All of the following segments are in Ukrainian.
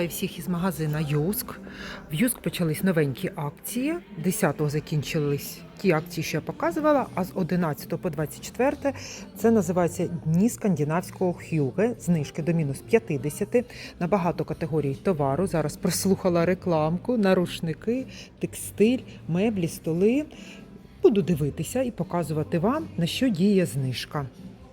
Вітаю всіх із магазина Юск. В Юск почались новенькі акції. 10-го закінчились ті акції, що я показувала, а з 11 по 24 це називається Дні скандинавського хюге. Знижки до мінус 50 на багато категорій товару. Зараз прослухала рекламку на рушники, текстиль, меблі, столи. Буду дивитися і показувати вам, на що діє знижка.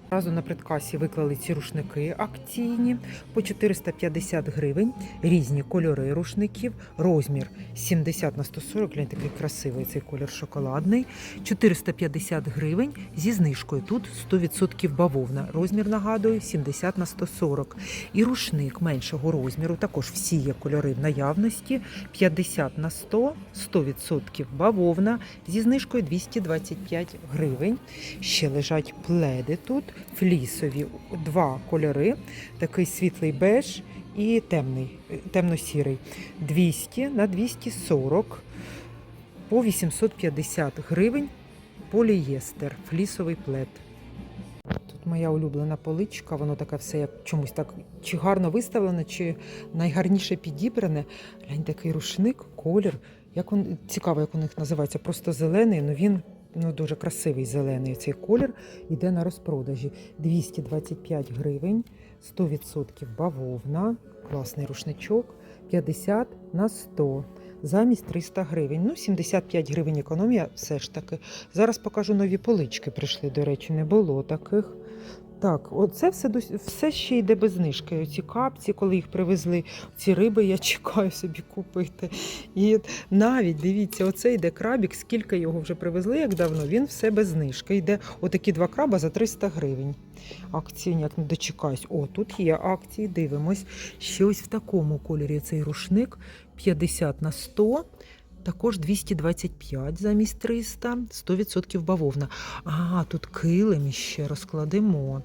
Разу на предкасі виклали ці рушники акційні по 450 гривень, різні кольори рушників, розмір 70 на 140, глянь, такий красивий цей колір шоколадний, 450 гривень зі знижкою. Тут 100% бавовна, розмір нагадую 70 на 140. І рушник меншого розміру, також всі є кольори в наявності, 50 на 100, 100% бавовна, зі знижкою 225 гривень. Ще лежать пледи тут флісові два кольори, такий світлий беж і темний, темно-сірий. 200 на 240 по 850 гривень полієстер, флісовий плед. Тут моя улюблена поличка, воно таке все як чомусь так чи гарно виставлене, чи найгарніше підібране. Глянь, такий рушник, колір. Як он цікаво, як у них називається, просто зелений, але він ну, дуже красивий зелений цей колір. Іде на розпродажі 225 гривень, 100% бавовна, класний рушничок, 50 на 100. Замість 300 гривень. Ну, 75 гривень економія все ж таки. Зараз покажу нові полички. Прийшли, до речі, не було таких. Так, оце все все ще йде без знижки. Оці капці, коли їх привезли, ці риби я чекаю собі купити. І навіть дивіться, оце йде крабік, скільки його вже привезли, як давно, він все без знижки. Йде отакі два краба за 300 гривень. Акції ніяк не дочекаюсь. О, тут є акції, дивимось. Ще ось в такому кольорі цей рушник 50 на 100. Також 225 замість 300, 100% бавовна. А, тут килим ще розкладемо.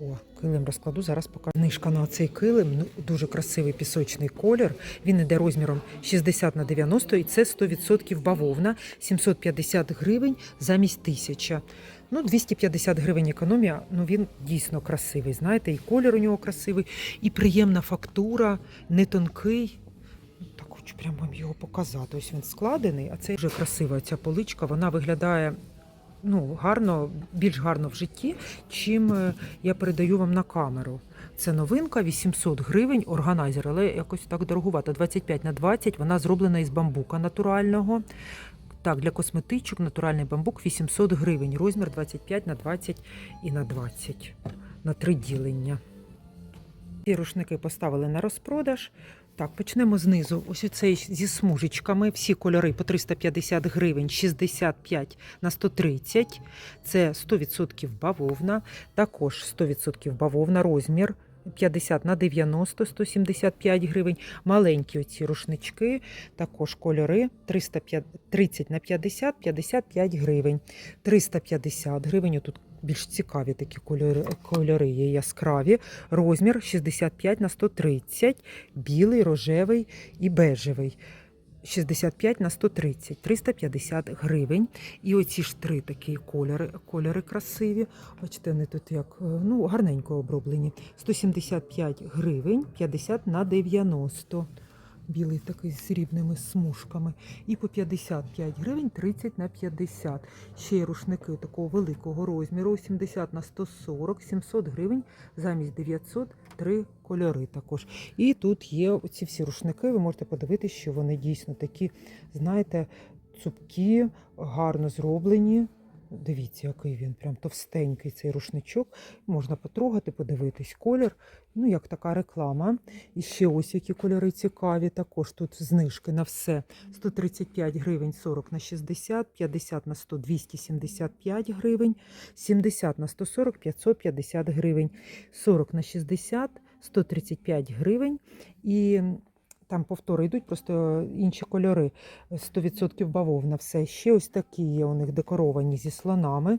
О, килим розкладу, зараз покажу. Книжка на цей килим, ну, дуже красивий пісочний колір. Він іде розміром 60 на 90 і це 100% бавовна, 750 гривень замість 1000. Ну, 250 гривень економія, ну він дійсно красивий. Знаєте, і колір у нього красивий, і приємна фактура, не тонкий. Хочу прямо вам його показати. Ось він складений, а це вже красива ця поличка. Вона виглядає ну, гарно, більш гарно в житті, чим е, я передаю вам на камеру. Це новинка 800 гривень, органайзер, але якось так дорогувато. 25 на 20. Вона зроблена із бамбука натурального. Так, для косметичок натуральний бамбук 800 гривень. Розмір 25 на 20 і на 20 на три ділення. Ці рушники поставили на розпродаж. Так, почнемо знизу. Ось оцей зі смужечками. Всі кольори по 350 гривень, 65 на 130. Це 100% бавовна. Також 100% бавовна, розмір 50 на 90, 175 гривень. Маленькі оці рушнички, також кольори 330 на 50, 55 гривень. 350 гривень. Тут більш цікаві такі кольори, кольори є яскраві. Розмір 65 на 130, білий, рожевий і бежевий. 65 на 130, 350 гривень. І оці ж три такі кольори, кольори красиві. Бачите, вони тут як ну, гарненько оброблені. 175 гривень, 50 на 90. Білий такий з срібними смужками. І по 55 гривень 30 на 50. Ще й рушники такого великого розміру 70 на 140, 700 гривень замість 900 три кольори також. І тут є оці всі рушники. Ви можете подивитися, що вони дійсно такі, знаєте, цупкі, гарно зроблені. Дивіться, який він прям товстенький цей рушничок. Можна потрогати, подивитись колір. Ну, як така реклама. І ще ось які кольори цікаві. Також тут знижки на все. 135 гривень 40 на 60, 50 на 100 275 гривень, 70 на 140 550 гривень, 40 на 60 135 гривень. І там повтори йдуть, просто інші кольори. 100% бавовна. Все. Ще ось такі є у них декоровані зі слонами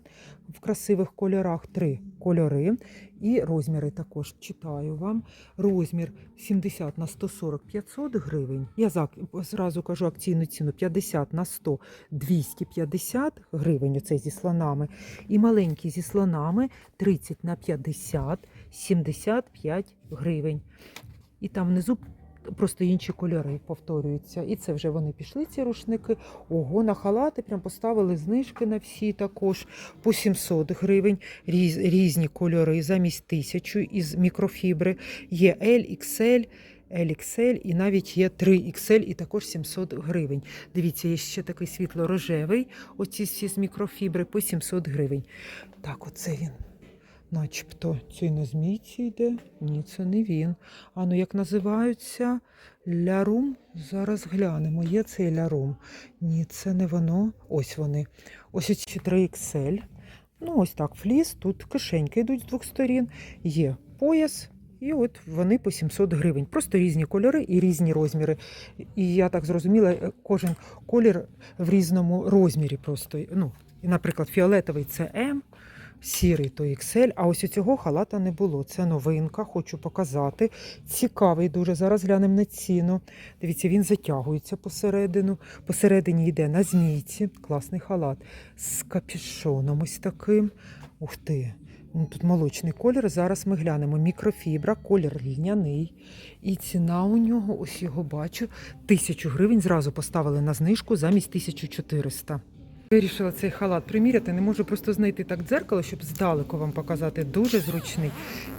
в красивих кольорах. Три кольори. І розміри також читаю вам. Розмір 70 на 140 500 гривень. Я зразу кажу акційну ціну 50 на 100 250 гривень. Оцей зі слонами. І маленький зі слонами 30 на 50 75 гривень. І там внизу просто інші кольори повторюються. І це вже вони пішли, ці рушники. Ого, на халати прям поставили знижки на всі також по 700 гривень. Різ, різні кольори замість тисячу із мікрофібри. Є L, XL. LXL і навіть є 3XL і також 700 гривень. Дивіться, є ще такий світло-рожевий, оці всі з мікрофібри по 700 гривень. Так, оце він. Начебто цей на змійці йде. Ні, це не він. А ну як називаються? Лярум. Зараз глянемо. Є цей лярум. Ні, це не воно. Ось вони. Ось ці 3XL. Ну, ось так, фліс. Тут кишеньки йдуть з двох сторін. Є пояс. І от вони по 700 гривень. Просто різні кольори і різні розміри. І я так зрозуміла, е, кожен колір в різному розмірі. Просто ну, наприклад, фіолетовий це М, сірий то XL, а ось у цього халата не було. Це новинка, хочу показати. Цікавий дуже. Зараз глянемо на ціну. Дивіться, він затягується посередину. Посередині йде на змійці. Класний халат з капюшоном ось таким. Ух ти! Ну, Тут молочний колір. Зараз ми глянемо. Мікрофібра, колір льняний. І ціна у нього, ось його бачу, тисячу гривень. Зразу поставили на знижку замість 1400. Вирішила цей халат приміряти. Не можу просто знайти так дзеркало, щоб здалеку вам показати. Дуже зручний.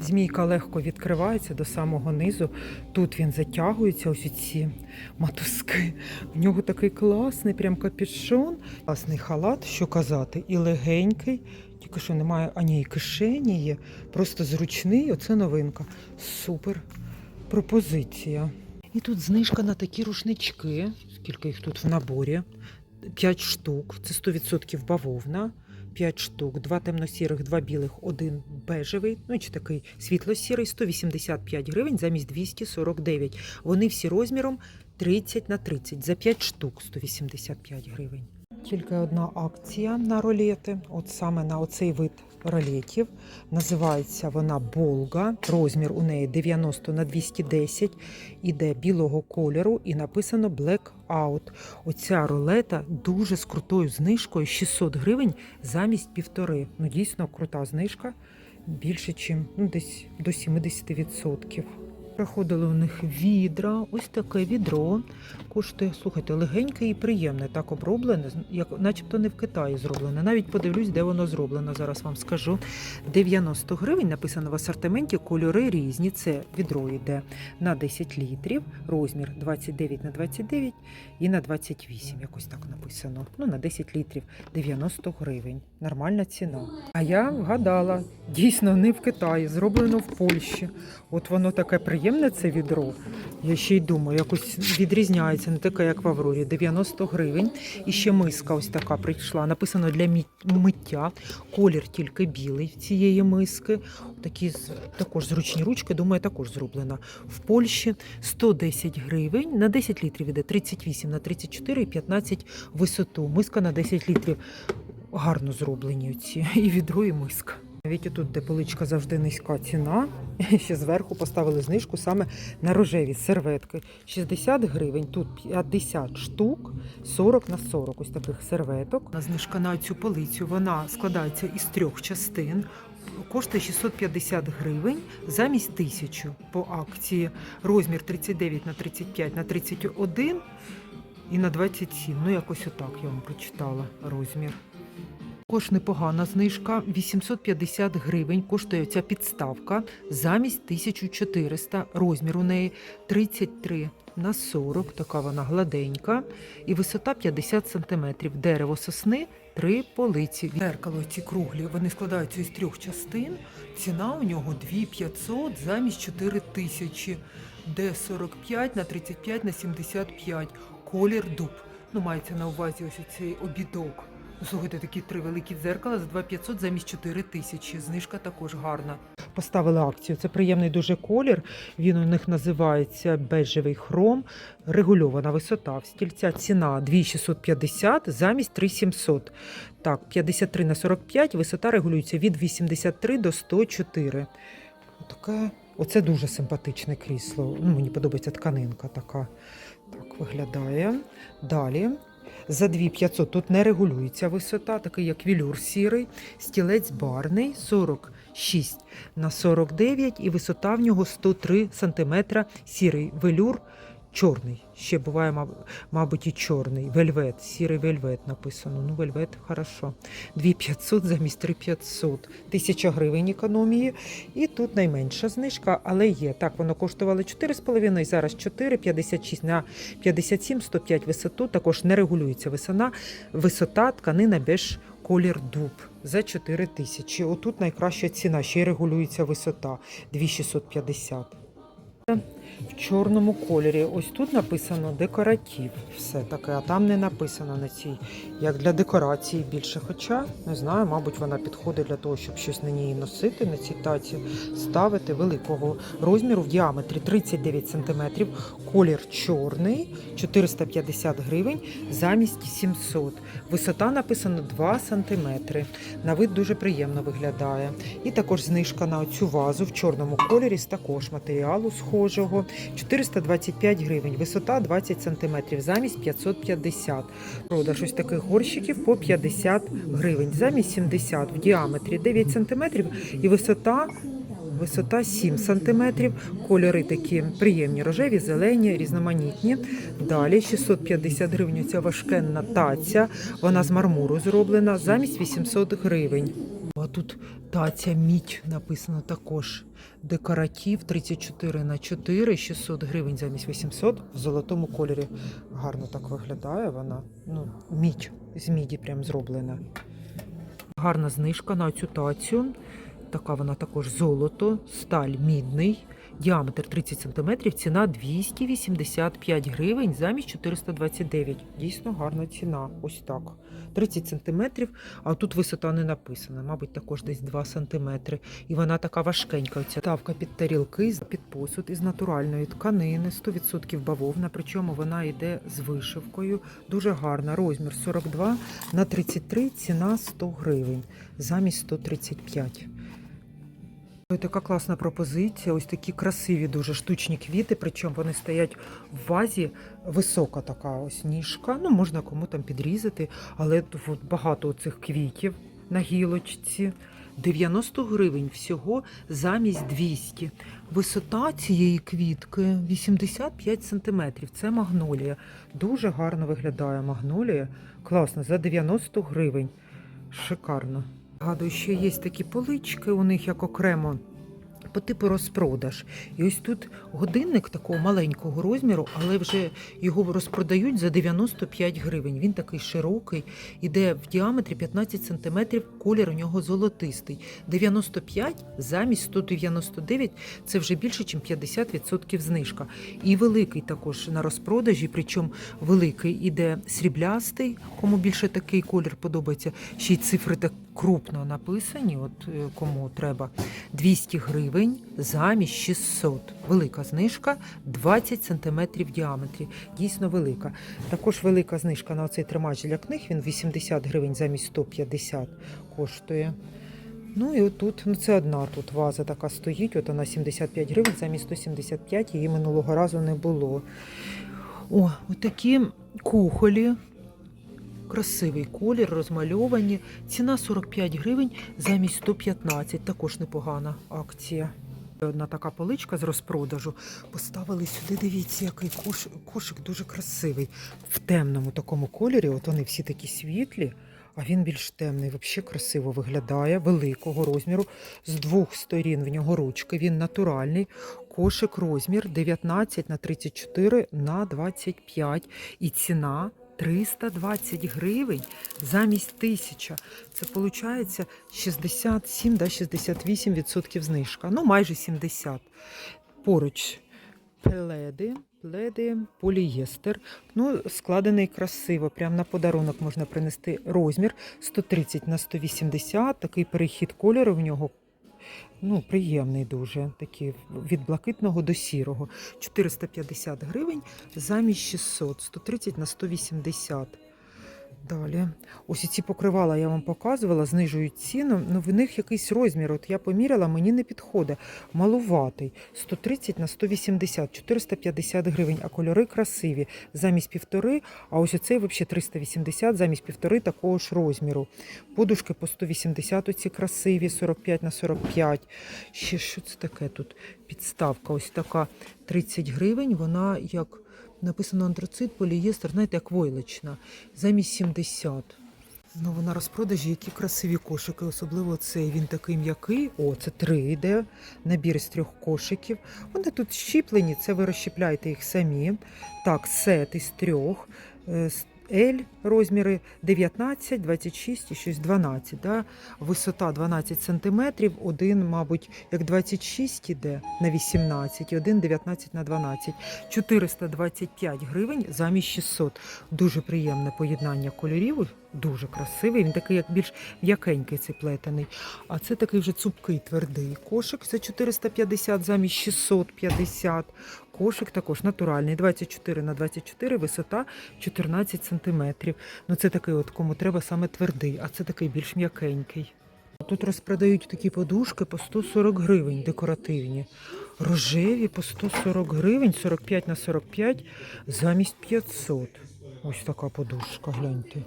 Змійка легко відкривається до самого низу. Тут він затягується, ось ці матузки. В нього такий класний, прям капюшон. Класний халат, що казати, і легенький. Тільки що немає ані кишені є. Просто зручний. Оце новинка. Супер пропозиція. І тут знижка на такі рушнички. Скільки їх тут в наборі? 5 штук, це 100% бавовна. 5 штук, два темно-сірих, два білих, один бежевий, ну чи такий світло-сірий, 185 гривень замість 249. Вони всі розміром 30 на 30, за 5 штук 185 гривень. Тільки одна акція на ролети, от саме на оцей вид ролетів. Називається вона Болга. Розмір у неї 90 на 210, іде білого кольору і написано Blackout. Оця ролета дуже з крутою знижкою 600 гривень замість півтори. Ну дійсно крута знижка. Більше, ніж ну, десь до 70%. Приходили у них відра, ось таке відро. Коштує, слухайте, легеньке і приємне, так оброблене, як начебто не в Китаї зроблене. Навіть подивлюсь, де воно зроблено. Зараз вам скажу. 90 гривень написано в асортименті, кольори різні. Це відро йде на 10 літрів, розмір 29 на 29 і на 28, якось так написано. Ну, на 10 літрів 90 гривень. Нормальна ціна. А я вгадала, дійсно не в Китаї, зроблено в Польщі. От воно таке приємне, це відро. Я ще й думаю, якось відрізняється, не таке, як в Аврорі. 90 гривень. І ще миска ось така прийшла. Написано для миття. Колір тільки білий цієї миски. Такі також зручні ручки, думаю, також зроблена в Польщі. 110 гривень. На 10 літрів іде 38 на 34 і 15 висоту. Миска на 10 літрів. Гарно зроблені ці і відро, і миска. Навіть тут, де поличка завжди низька ціна, ще зверху поставили знижку саме на рожеві серветки. 60 гривень, тут 50 штук, 40 на 40 ось таких серветок. На знижка на цю полицю вона складається із трьох частин. Коштує 650 гривень замість 1000 по акції. Розмір 39 на 35 на 31 і на 27. Ну, якось отак я вам прочитала розмір. Також непогана знижка 850 гривень коштує ця підставка замість 1400. Розмір у неї 33 на 40, така вона гладенька, і висота 50 см. Дерево сосни, три полиці. Зеркало ці круглі, вони складаються із трьох частин. Ціна у нього 2500 замість 4000. Де 45 на 35 на 75. Колір дуб. Ну, мається на увазі ось цей обідок. Слухайте, такі три великі дзеркала за 2500 замість 4000. Знижка також гарна. Поставили акцію. Це приємний дуже колір. Він у них називається бежевий хром. Регульована висота. В стільця ціна 2650 замість 3700. Так, 53 на 45, висота регулюється від 83 до 104. Отаке. Оце дуже симпатичне крісло. Ну, мені подобається тканинка така. Так виглядає. Далі За 2500 тут не регулюється висота, такий як вілюр сірий, стілець барний 46 на 49 і висота в нього 103 см, сірий. Велюр чорний. Ще буває, маб- мабуть, і чорний. Вельвет, сірий вельвет написано. Ну, вельвет хорошо. 2500 замість 3500. 1000 гривень економії. І тут найменша знижка, але є. Так, воно коштувало 4,5, зараз 4, 56 на 57, 105 висоту. Також не регулюється висота, висота тканина беж колір дуб за 4 тисячі. Отут найкраща ціна, ще й регулюється висота 2650. В чорному кольорі. Ось тут написано декоратив. Все таке, а там не написано на цій, як для декорації більше. Хоча, не знаю, мабуть, вона підходить для того, щоб щось на ній носити, на цій таці, ставити великого розміру в діаметрі 39 см, колір чорний, 450 гривень замість 700. Висота написано 2 см. На вид дуже приємно виглядає. І також знижка на цю вазу в чорному кольорі з також матеріалу схожого. 425 гривень, висота 20 см, замість 550. Продаж ось таких горщиків по 50 гривень, замість 70 в діаметрі 9 см і висота. Висота 7 см, кольори такі приємні, рожеві, зелені, різноманітні. Далі 650 гривень ця важкенна таця, вона з мармуру зроблена, замість 800 гривень. Тут таця мідь написано також. Декоратив 34 на 4, 600 гривень замість 800 в золотому кольорі. Гарно так виглядає вона. Ну, мідь з міді прям зроблена. Гарна знижка на цю тацю. Така вона також золото, сталь мідний, діаметр 30 см, ціна 285 гривень замість 429. Дійсно гарна ціна. Ось так. 30 см, а тут висота не написана, мабуть, також десь 2 см. І вона така важкенька. Оця тавка під тарілки, під посуд із натуральної тканини, 100% бавовна, причому вона йде з вишивкою. Дуже гарна. Розмір 42 на 33, ціна 100 гривень замість 135. Така класна пропозиція. Ось такі красиві, дуже штучні квіти. Причому вони стоять в вазі. Висока така ось ніжка. Ну, можна кому там підрізати, але от багато цих квітів на гілочці. 90 гривень всього замість 200. Висота цієї квітки 85 сантиметрів. Це магнолія. Дуже гарно виглядає магнолія. Класно, за 90 гривень. Шикарно. Гадую, що є такі полички, у них як окремо по типу розпродаж. І ось тут годинник такого маленького розміру, але вже його розпродають за 95 гривень. Він такий широкий, іде в діаметрі 15 см, колір у нього золотистий. 95 замість 199 це вже більше, ніж 50% знижка. І великий також на розпродажі, причому великий іде сріблястий, кому більше такий колір подобається. Ще й цифри так крупно написані, от е, кому треба. 200 гривень замість 600. Велика знижка 20 см в діаметрі. Дійсно велика. Також велика знижка на цей тримач для книг. Він 80 гривень замість 150 коштує. Ну і отут, ну це одна тут ваза така стоїть, от вона 75 гривень замість 175, її минулого разу не було. О, отакі кухолі. Красивий колір, розмальовані. Ціна 45 гривень замість 115. Також непогана акція. Одна така поличка з розпродажу. Поставили сюди. Дивіться, який кош... кошик дуже красивий. В темному такому кольорі. От вони всі такі світлі, а він більш темний. Взагалі красиво виглядає, великого розміру. З двох сторін в нього ручки. Він натуральний. Кошик розмір 19 на 34 на 25. І ціна 320 гривень замість 1000. Це виходить 67 да, 68% знижка. Ну, майже 70. Поруч пледи, пледи, полієстер. Ну, складений красиво. Прямо на подарунок можна принести розмір 130 на 180. Такий перехід кольору в нього. Ну, приємний дуже, такий від блакитного до сірого. 450 гривень замість 600, 130 на 180. Далі. Ось ці покривала я вам показувала, знижують ціну. Ну, в них якийсь розмір. От я поміряла, мені не підходить. Малуватий. 130 на 180, 450 гривень, а кольори красиві. Замість півтори, а ось оцей взагалі 380, замість півтори такого ж розміру. Подушки по 180 оці красиві, 45 на 45. Ще що це таке тут? Підставка ось така 30 гривень, вона як написано антрацит, полієстер, знаєте, як войлочна, замість 70. Ну, вона розпродажі, які красиві кошики, особливо цей він такий м'який. О, це три йде. Набір з трьох кошиків. Вони тут щіплені, це ви розщіпляєте їх самі. Так, сет із трьох. L розміри 19, 26 і щось 12. Да? Висота 12 см, один, мабуть, як 26 іде на 18, і один 19 на 12. 425 гривень замість 600. Дуже приємне поєднання кольорів, дуже красивий. Він такий, як більш м'якенький цей плетений. А це такий вже цупкий твердий кошик. Це 450 замість 650. Кошик також натуральний, 24 на 24, висота 14 сантиметрів. Ну це такий, от кому треба саме твердий, а це такий більш м'якенький. Тут розпродають такі подушки по 140 гривень декоративні. Рожеві по 140 гривень, 45 на 45 замість 500. Ось така подушка, гляньте.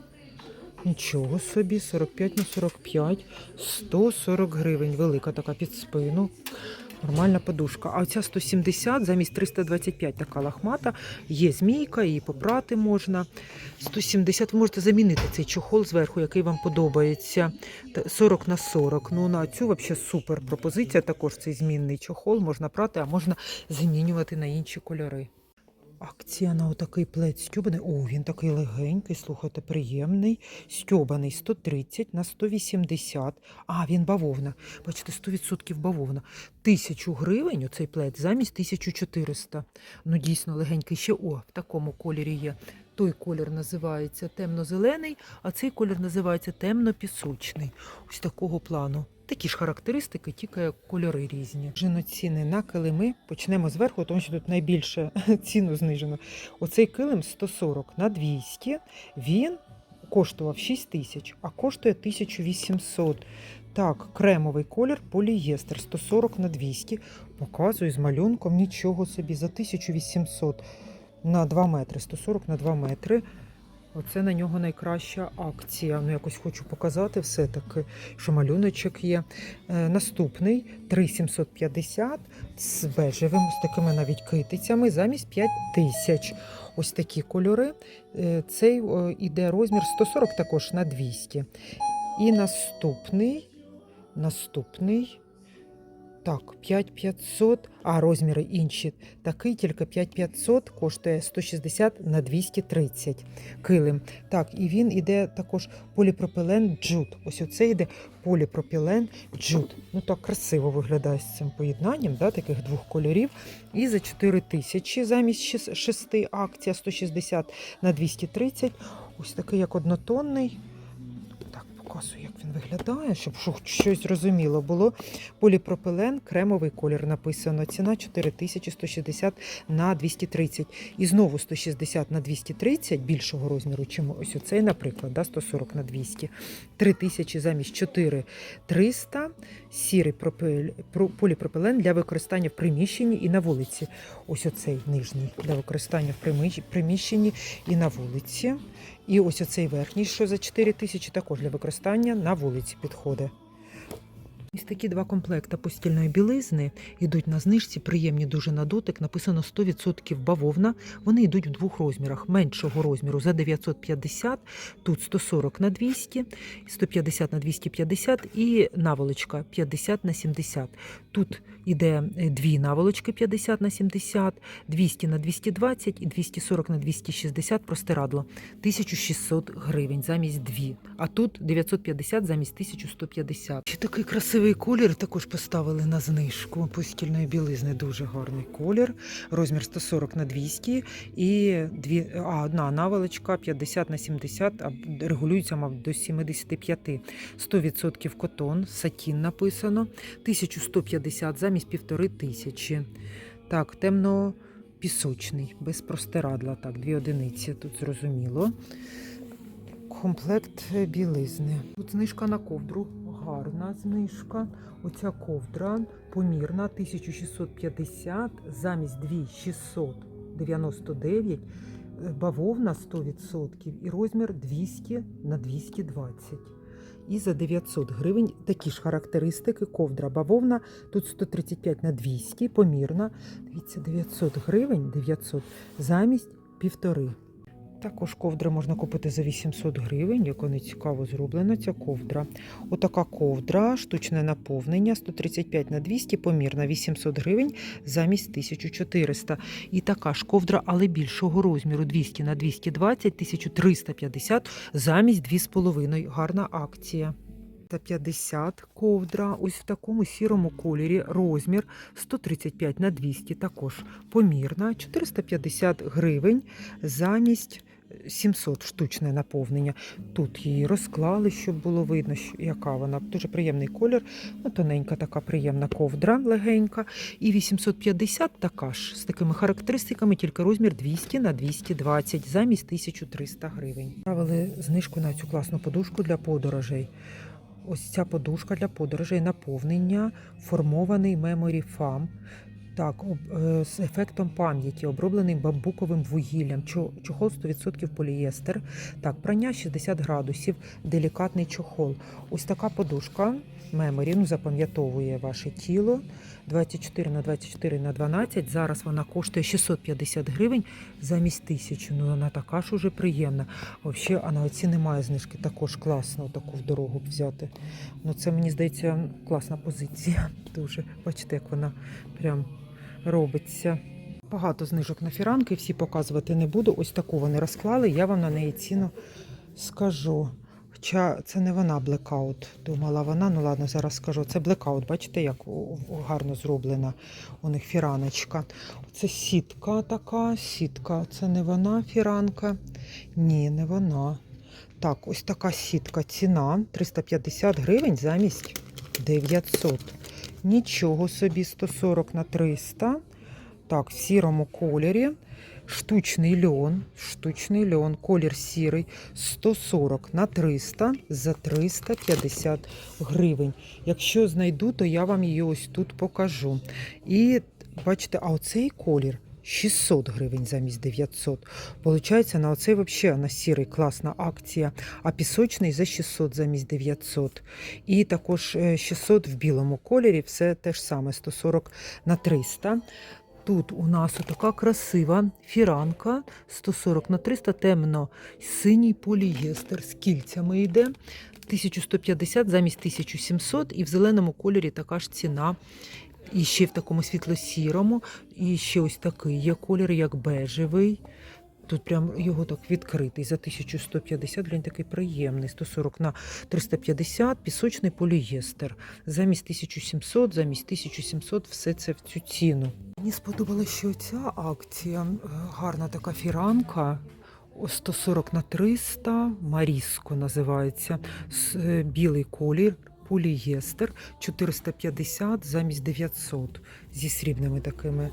Нічого собі, 45 на 45, 140 гривень. Велика така під спину. Нормальна подушка. А оця 170 замість 325 така лахмата. Є змійка, її попрати можна. 170 ви можете замінити цей чохол зверху, який вам подобається. 40 на 40. Ну на цю взагалі супер пропозиція. Також цей змінний чохол можна прати, а можна замінювати на інші кольори. Акція на отакий плед стьобаний. О, він такий легенький, слухайте, приємний. Стьобаний 130 на 180. А, він бавовна. Бачите, 100% бавовна. Тисячу гривень оцей плед замість 1400. Ну, дійсно легенький. Ще о, в такому кольорі є. Той колір називається темно-зелений, а цей колір називається темно-пісочний. Ось такого плану. Такі ж характеристики, тільки кольори різні. Знижено ціни на килими. Почнемо зверху, тому що тут найбільше ціну знижено. Оцей килим 140 на 200. Він коштував 6 тисяч, а коштує 1800. Так, кремовий колір полієстер 140 на 200. Показую з малюнком нічого собі за 1800 на 2 метри. 140 на 2 метри. Оце на нього найкраща акція. Ну, якось хочу показати все-таки, що малюночок є. Е, наступний 3750 з бежевим, з такими навіть китицями, замість 5000. Ось такі кольори. Е, цей іде розмір 140 також на 200. І наступний, наступний. Так, 5500, а розміри інші. Такий тільки 5500 коштує 160 на 230 килим. Так, і він іде також поліпропілен джут. Ось оце йде поліпропілен джут. Ну так красиво виглядає з цим поєднанням, да, таких двох кольорів. І за 4000 замість 6 акція 160 на 230. Ось такий як однотонний. Так, показую, він виглядає, щоб щось зрозуміло було. Поліпропилен, кремовий колір написано. Ціна 4160 на 230. І знову 160 на 230 більшого розміру, чим ось оцей, наприклад, да, 140 на 200. 3000 замість 4300. Сірий поліпропилен для використання в приміщенні і на вулиці. Ось оцей нижній для використання в приміщенні і на вулиці. І ось оцей верхній, що за 4 тисячі, також для використання на вулиці підходить. Ось такі два комплекти постільної білизни йдуть на знижці, приємні дуже на дотик. Написано 100% бавовна. Вони йдуть в двох розмірах. Меншого розміру за 950, тут 140 на 200, 150 на 250 і наволочка 50 на 70. Тут іде е, дві наволочки 50 на 70, 200 на 220 і 240 на 260 простирадло. 1600 гривень замість дві. А тут 950 замість 1150. Ще такий красивий колір також поставили на знижку. Постільної білизни дуже гарний колір. Розмір 140 на 200 і дві, а, одна наволочка 50 на 70, а регулюється, мабуть, до 75. 100% котон, сатін написано. 1150 замість півтори тисячі. Так, темно пісочний, без простирадла. Так, дві одиниці тут зрозуміло. Комплект білизни. Тут знижка на ковдру. Гарна знижка. Оця ковдра помірна 1650 замість 2699. Е, Бавовна 100% і розмір 200 на 220. І за 900 гривень такі ж характеристики. Ковдра бавовна. Тут 135 на 200, помірна. Дивіться, 900 гривень 900 замість півтори. Також ковдри можна купити за 800 гривень, як вони цікаво зроблена, ця ковдра. Отака ковдра, штучне наповнення 135 на 200, помірна 800 гривень замість 1400. І така ж ковдра, але більшого розміру 200 на 220, 1350 замість 2,5. Гарна акція. Та 50 ковдра, ось в такому сірому кольорі, розмір 135 на 200, також помірна, 450 гривень замість 700 штучне наповнення. Тут її розклали, щоб було видно, яка вона. Дуже приємний колір, ну, тоненька така приємна ковдра, легенька. І 850 така ж, з такими характеристиками, тільки розмір 200 на 220 замість 1300 гривень. Правили знижку на цю класну подушку для подорожей. Ось ця подушка для подорожей наповнення, формований Memory Foam. Так, об- е, з ефектом пам'яті, оброблений бамбуковим вугіллям, чо- чохол 100% полієстер. Так, прання 60 градусів, делікатний чохол. Ось така подушка Memory, ну, запам'ятовує ваше тіло. 24 на 24 на 12. Зараз вона коштує 650 гривень замість 1000. Ну, вона така ж уже приємна. Взагалі, а на оці немає знижки. Також класно таку в дорогу б взяти. Ну, це мені здається класна позиція. Дуже. Бачите, як вона прям робиться. Багато знижок на фіранки, всі показувати не буду. Ось таку вони розклали. Я вам на неї ціну скажу. Хоча це не вона блекаут. Думала вона, ну ладно, зараз скажу. Це блекаут, бачите, як гарно зроблена у них фіраночка. Це сітка така, сітка. Це не вона фіранка. Ні, не вона. Так, ось така сітка. Ціна 350 гривень замість 900. Нічого собі 140 на 300. Так, в сірому кольорі. Штучний льон, штучний льон, колір сірий 140 на 300 за 350 гривень. Якщо знайду, то я вам її ось тут покажу. І бачите, а оцей колір 600 гривень замість 900. Получається, на оцей взагалі на сірий класна акція, а пісочний за 600 замість 900. І також е, 600 в білому кольорі, все те ж саме 140 на 300. Тут у нас така красива фіранка 140 на 300 темно синій полієстер з кільцями йде. 1150 замість 1700 і в зеленому кольорі така ж ціна. І ще в такому світло-сірому. І ще ось такий є колір, як бежевий. Тут прям його так відкритий за 1150, глянь, такий приємний. 140 на 350, пісочний полієстер. Замість 1700, замість 1700 все це в цю ціну. Мені сподобалася ще ця акція. Е, Гарна така фіранка. О, 140 на 300, Маріско називається. Е, Білий колір, полієстер 450 замість 900 зі срібними такими,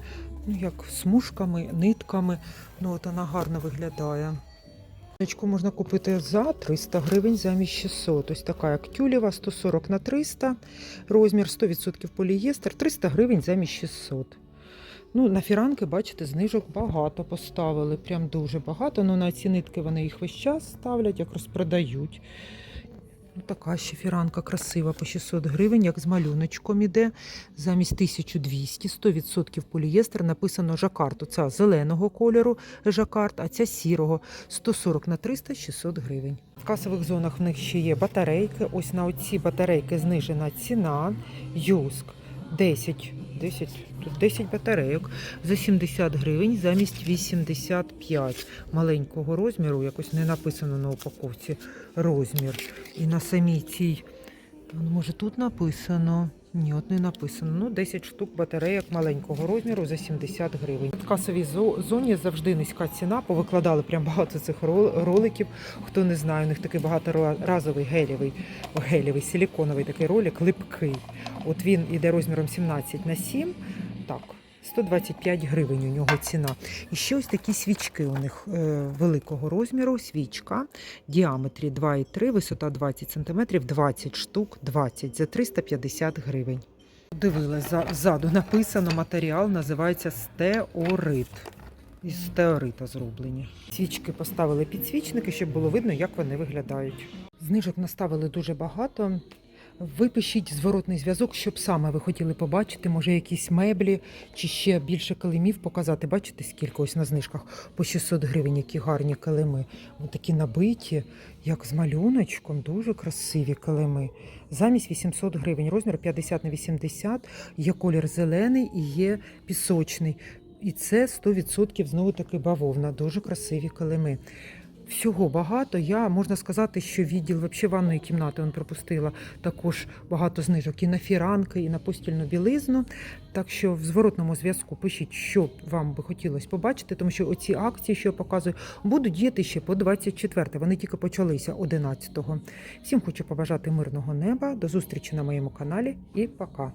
ну як смужками, нитками. Ну от вона гарно виглядає. Ничку можна купити за 300 гривень замість 600. Ось така як тюлєва, 140 на 300, розмір 100% полієстер, 300 гривень замість 600. Ну, на фіранки, бачите, знижок багато поставили, прям дуже багато. Ну, на ці нитки вони їх весь час ставлять, як розпродають. Ну, така ще фіранка красива по 600 гривень, як з малюночком іде. Замість 1200, 100% полієстер, написано жакард. Оця зеленого кольору жакард, а ця сірого 140 на 300, 600 гривень. В касових зонах в них ще є батарейки. Ось на оці батарейки знижена ціна. Юск 10. 10, тут 10 батарейок за 70 гривень замість 85 маленького розміру, якось не написано на упаковці розмір. І на самій цій, ну, може тут написано. Ні, от не написано. Ну, 10 штук батарейок маленького розміру за 70 гривень. В касовій зоні завжди низька ціна. Повикладали прям багато цих роликів. Хто не знає, у них такий багаторазовий гелєвий, гелєвий силіконовий такий ролик, липкий. От він іде розміром 17 на 7. Так, 125 гривень у нього ціна. І ще ось такі свічки у них е, великого розміру. Свічка, діаметрі 2,3, висота 20 см, 20 штук, 20 за 350 гривень. Дивилась, за- ззаду написано матеріал, називається стеорит. Із стеорита зроблені. Свічки поставили підсвічники, щоб було видно, як вони виглядають. Знижок наставили дуже багато. Ви пишіть зворотний зв'язок, щоб саме ви хотіли побачити, може якісь меблі чи ще більше килимів показати. Бачите, скільки ось на знижках по 600 гривень, які гарні килими. Вони такі набиті, як з малюночком, дуже красиві килими. Замість 800 гривень, розмір 50 на 80, є колір зелений і є пісочний. І це 100% знову таки бавовна, дуже красиві килими. Всього багато. Я можна сказати, що відділ вообще ванної кімнати он пропустила також багато знижок і на фіранки, і на постільну білизну. Так що в зворотному зв'язку пишіть, що вам би хотілося побачити, тому що оці акції, що я показую, будуть діяти ще по 24. Вони тільки почалися 11-го. Всім хочу побажати мирного неба. До зустрічі на моєму каналі і пока.